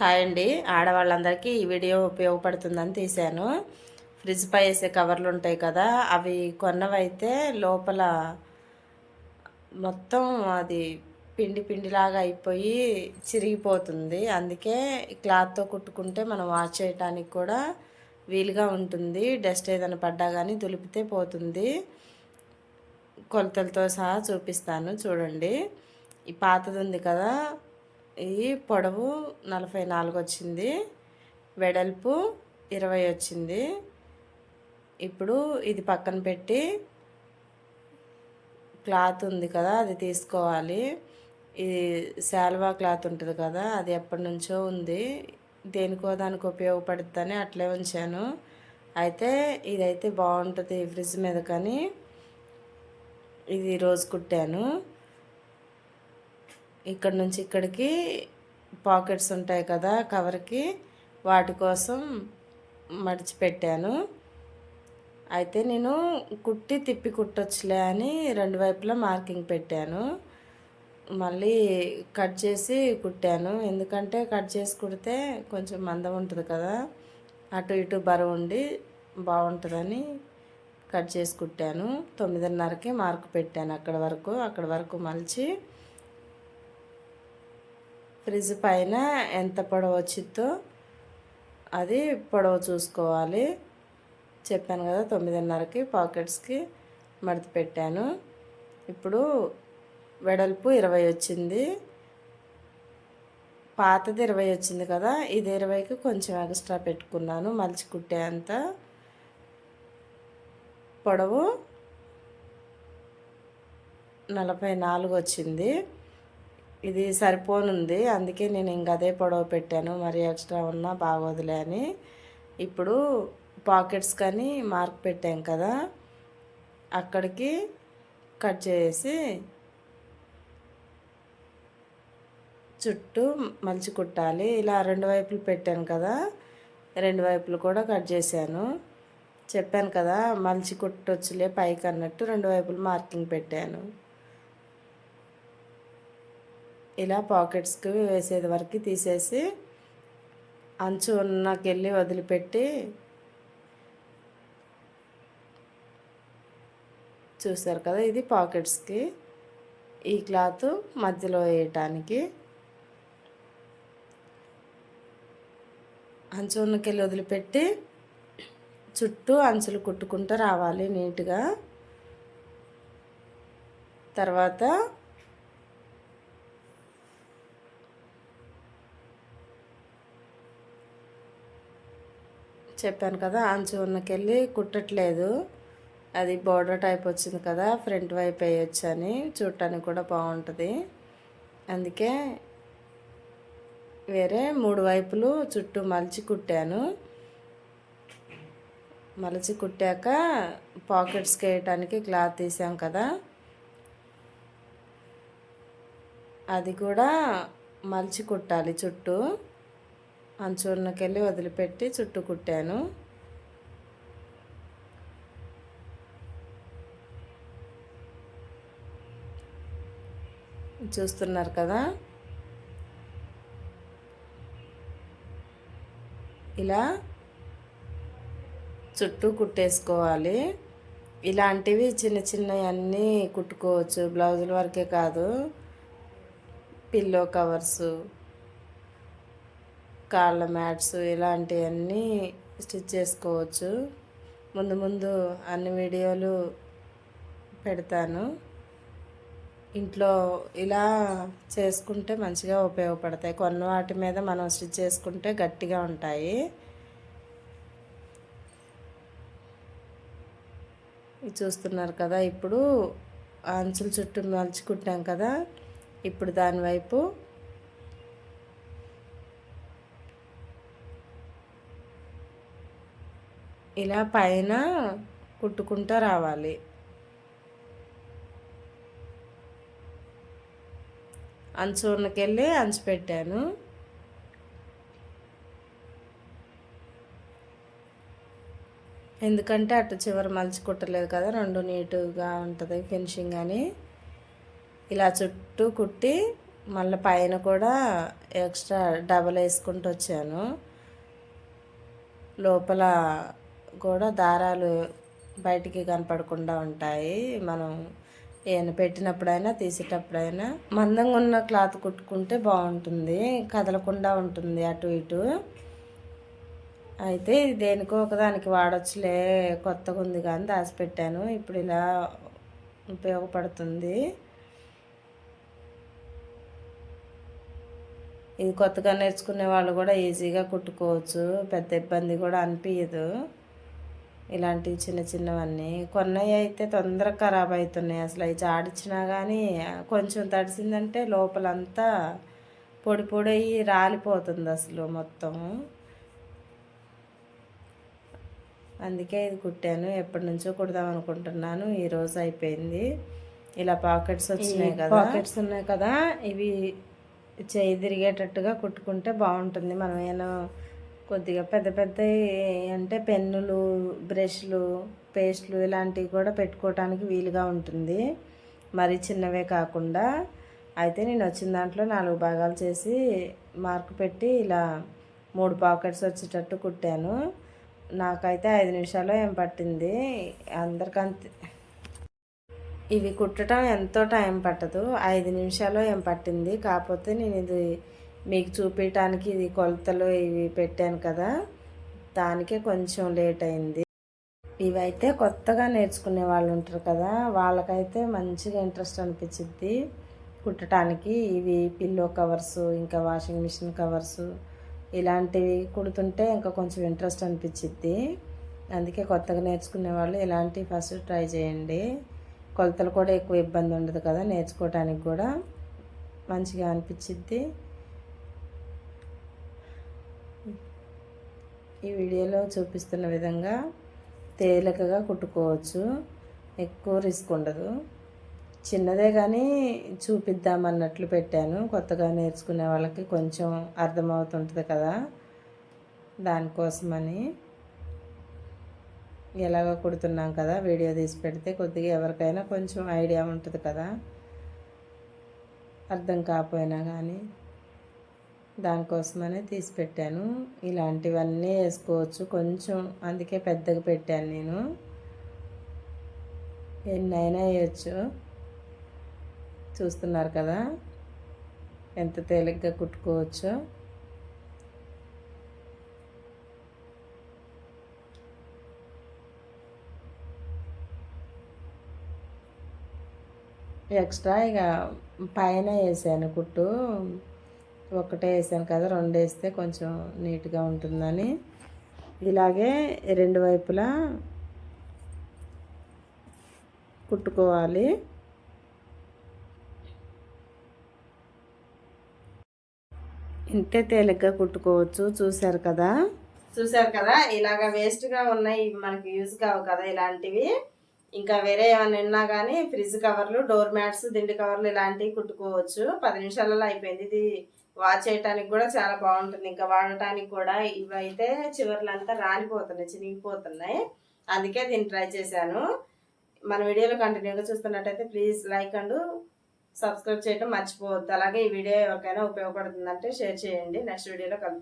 Hi అండి. ఆడవాళ్ళందరికీ ఈ video ఉపయోగపడుతుందని తీశాను. ఫ్రిడ్జ్ పై వేసే కవర్లు ఉంటాయి కదా అవి కొన్నవైతే లోపల మొత్తం అది పిండి పిండిలాగా అయిపోయి చిరిగిపోతుంది. అందుకే క్లాత్తో కుట్టుకుంటే మనం వాష్ చేయడానికి కూడా వీలుగా ఉంటుంది. డస్ట్ ఏదైనా పడ్డా కానీ దులిపితే పోతుంది. కొలతలతో సహా చూపిస్తాను. చూడండి. ఈ పాతది ఉంది కదా ఈ పొడవు నలభై నాలుగు వచ్చింది. వెడల్పు ఇరవై వచ్చింది. ఇప్పుడు ఇది పక్కన పెట్టి క్లాత్ ఉంది కదా అది తీసుకోవాలి. ఇది శాల్వా క్లాత్ ఉంటుంది కదా అది ఎప్పటి నుంచో ఉంది. దేనికో దానికి ఉపయోగపడుతుందని అట్లే ఉంచాను. అయితే ఇదైతే బాగుంటుంది ఫ్రిడ్జ్ మీద కానీ. ఇది రోజు కుట్టాను. ఇక్కడ నుంచి ఇక్కడికి పాకెట్స్ ఉంటాయి కదా కవర్కి వాటి కోసం మడిచిపెట్టాను. అయితే నేను కుట్టి తిప్పి కుట్టొచ్చులే అని రెండు వైపులా మార్కింగ్ పెట్టాను. మళ్ళీ కట్ చేసి కుట్టాను. ఎందుకంటే కట్ చేసి కుడితే కొంచెం మందం ఉంటుంది కదా అటు ఇటు బరువు ఉండి బాగుంటుందని కట్ చేసి కుట్టాను. తొమ్మిదిన్నరకి మార్కు పెట్టాను అక్కడ వరకు. అక్కడ వరకు మలిచి ఫ్రిడ్జ్ పైన ఎంత పొడవు వచ్చిందో అది పొడవు చూసుకోవాలి. చెప్పాను కదా తొమ్మిదిన్నరకి పాకెట్స్కి మడత పెట్టాను. ఇప్పుడు వెడల్పు ఇరవై వచ్చింది. పాతది ఇరవై వచ్చింది కదా ఇది ఇరవైకి కొంచెం ఎక్స్ట్రా పెట్టుకున్నాను మలిచి కుట్టే అంత పొడవు నలభై నాలుగు వచ్చింది. ఇది సరిపోనుంది. అందుకే నేను ఇంక అదే పొడవు పెట్టాను. మరి ఎక్స్ట్రా ఉన్నా బాగోదులే అని. ఇప్పుడు పాకెట్స్ కానీ మార్క్ పెట్టాం కదా అక్కడికి కట్ చేసి చుట్టూ మలిచి కుట్టాలి. ఇలా రెండు వైపులు పెట్టాను కదా రెండు వైపులు కూడా కట్ చేశాను. చెప్పాను కదా మలిచి కుట్టొచ్చులే పైకి అన్నట్టు రెండు వైపులు మార్కింగ్ పెట్టాను. ఇలా పాకెట్స్కి వేసేది వరకు తీసేసి అంచు ఉన్నకెళ్ళి వదిలిపెట్టి చూసారు కదా ఇది పాకెట్స్కి. ఈ క్లాత్ మధ్యలో వేయటానికి. అంచు ఉన్నకెళ్ళి వదిలిపెట్టి చుట్టూ అంచులు కుట్టుకుంటూ రావాలి నీట్గా. తర్వాత చెప్పాను కదా అంచు ఉన్నకెళ్ళి కుట్టట్లేదు. అది బోర్డర్ టైప్ వచ్చింది కదా ఫ్రంట్ వైపు వేయచ్చు అని చూడటానికి కూడా బాగుంటుంది. అందుకే వేరే మూడు వైపులు చుట్టూ మలిచి కుట్టాను. మలిచి కుట్టాక పాకెట్స్కి వేయటానికి క్లాత్ తీసాం కదా. అది కూడా మలిచి కుట్టాలి చుట్టూ. అంచున్నకెళ్ళి వదిలిపెట్టి చుట్టూ కుట్టాను. చూస్తున్నారు కదా? ఇలా చుట్టూ కుట్టేసుకోవాలి. ఇలాంటివి చిన్న చిన్నవి అన్నీ కుట్టుకోవచ్చు. బ్లౌజుల వరకే కాదు. Pillow covers. కాళ్ళ మ్యాట్స్ ఇలాంటివన్నీ స్టిచ్ చేసుకోవచ్చు. ముందు ముందు అన్ని వీడియోలు పెడతాను. ఇంట్లో ఇలా చేసుకుంటే మంచిగా ఉపయోగపడతాయి. కొన్ని వాటి మీద మనం స్టిచ్ చేసుకుంటే గట్టిగా ఉంటాయి. చూస్తున్నారు కదా ఇప్పుడు అంచుల చుట్టూ మలుచుకుంటాం కదా ఇప్పుడు దానివైపు ఇలా పైన కుట్టుకుంటూ రావాలి. అంచు ఉన్నకెళ్ళి అంచు పెట్టాను. ఎందుకంటే అటు చివరి మలిచి కుట్టలేదు కదా రెండు నీటుగా ఉంటుంది ఫినిషింగ్ అని. ఇలా చుట్టూ కుట్టి మళ్ళీ పైన కూడా ఎక్స్ట్రా డబల్ వేసుకుంటూ వచ్చాను. లోపల కూడా దారాలు బయటికి కనపడకుండా ఉంటాయి. మనం ఏమైనా పెట్టినప్పుడైనా తీసేటప్పుడైనా. మందంగా ఉన్న క్లాత్ కుట్టుకుంటే బాగుంటుంది. కదలకుండా ఉంటుంది అటు ఇటు. అయితే ఇది దేనికో ఒకదానికి వాడొచ్చులే కొత్తగా ఉంది కానీ దాచిపెట్టాను. ఇప్పుడు ఇలా ఉపయోగపడుతుంది. ఇది కొత్తగా నేర్చుకునే వాళ్ళు కూడా ఈజీగా కుట్టుకోవచ్చు. పెద్ద ఇబ్బంది కూడా అనిపించదు ఇలాంటివి చిన్న చిన్నవన్నీ. కొన్నవి అయితే తొందరగా ఖరాబ్ అవుతున్నాయి అసలు అవి జాడిచ్చినా కానీ కొంచెం తడిసిందంటే లోపలంతా పొడి పొడి రాలిపోతుంది అసలు మొత్తం. అందుకే ఇది కుట్టాను. ఎప్పటి నుంచో కుడదాం అనుకుంటున్నాను. ఈరోజు అయిపోయింది. ఇలా పాకెట్స్ వచ్చినాయి కదా. పాకెట్స్ ఉన్నాయి కదా ఇవి చేయి తిరిగేటట్టుగా కుట్టుకుంటే బాగుంటుంది. మనం ఏమైనా కొద్దిగా పెద్ద పెద్ద అంటే పెన్నులు బ్రష్లు పేస్ట్లు ఇలాంటివి కూడా పెట్టుకోవటానికి వీలుగా ఉంటుంది. మరి చిన్నవే కాకుండా అయితే నేను వచ్చిన దాంట్లో నాలుగు భాగాలు చేసి మార్క్ పెట్టి ఇలా మూడు పాకెట్స్ వచ్చేటట్టు కుట్టాను. నాకైతే ఐదు నిమిషాలు ఏం పట్టింది. అందరికంత ఇవి కుట్టడం ఎంతో టైం పట్టదు. ఐదు నిమిషాలు ఏం పట్టింది. కాకపోతే నేను ఇది మీకు చూపించడానికి ఇది కొలతలు ఇవి పెట్టాను కదా. దానికే కొంచెం లేట్ అయింది. ఇవైతే కొత్తగా నేర్చుకునే వాళ్ళు ఉంటారు కదా. వాళ్ళకైతే మంచిగా ఇంట్రెస్ట్ అనిపించింది కుట్టడానికి ఇవి పిల్లో కవర్స్ ఇంకా వాషింగ్ మిషన్ కవర్స్ ఇలాంటివి కుడుతుంటే ఇంకా కొంచెం ఇంట్రెస్ట్ అనిపించింది అందుకే కొత్తగా నేర్చుకునే వాళ్ళు ఇలాంటివి ఫస్ట్ ట్రై చేయండి. కొలతలు కూడా ఎక్కువ ఇబ్బంది ఉండదు కదా నేర్చుకోవటానికి కూడా. మంచిగా అనిపించింది ఈ వీడియోలో చూపిస్తున్న విధంగా తేలికగా కుట్టుకోవచ్చు. ఎక్కువ రిస్క్ ఉండదు. చిన్నదే కానీ చూపిద్దామన్నట్లు పెట్టాను. కొత్తగా నేర్చుకునే వాళ్ళకి కొంచెం అర్థమవుతుంటుంది కదా దానికోసమని. ఎలాగ కుడుతున్నాం కదా వీడియో తీసి పెడితే కొద్దిగా ఎవరికైనా కొంచెం ఐడియా ఉంటుంది కదా. అర్థం కాకపోయినా కానీ దానికోసమనే తీసి పెట్టాను ఇలాంటివన్నీ వేసుకోవచ్చు. కొంచెం అందుకే పెద్దగా పెట్టాను నేను. ఎన్నైనా వేయచ్చు. చూస్తున్నారు కదా? ఎంత తేలిగ్గా కుట్టుకోవచ్చో. ఎక్స్ట్రా ఇక పైన వేసాను కుట్టు. ఒకటే వేసాను కదా రెండు వేస్తే కొంచెం నీట్గా ఉంటుందని. ఇలాగే రెండు వైపులా కుట్టుకోవాలి. ఇంతే తేలిగ్గా కుట్టుకోవచ్చు చూశారు కదా? చూశారు కదా ఇలాగ వేస్ట్గా ఉన్నాయి మనకి యూజ్ కావు కదా ఇలాంటివి. ఇంకా వేరే ఏమైనా ఉన్నా కానీ ఫ్రిడ్జ్ కవర్లు డోర్ మ్యాట్స్ దిండి కవర్లు ఇలాంటివి కుట్టుకోవచ్చు. పది నిమిషాలలో అయిపోయింది ఇది వాచ్ చేయటానికి కూడా చాలా బాగుంటుంది. ఇంకా వాడటానికి కూడా ఇవైతే చివర్లంతా రాలిపోతున్నాయి చినిగిపోతున్నాయి. అందుకే దీన్ని ట్రై చేశాను. మన వీడియోలో కంటిన్యూగా చూస్తున్నట్టయితే ప్లీజ్ లైక్ అండ్ సబ్స్క్రైబ్ చేయడం మర్చిపోవద్దు. అలాగే ఈ వీడియో ఎవరికైనా ఉపయోగపడుతుందంటే షేర్ చేయండి. నెక్స్ట్ వీడియోలో కలుద్దాం.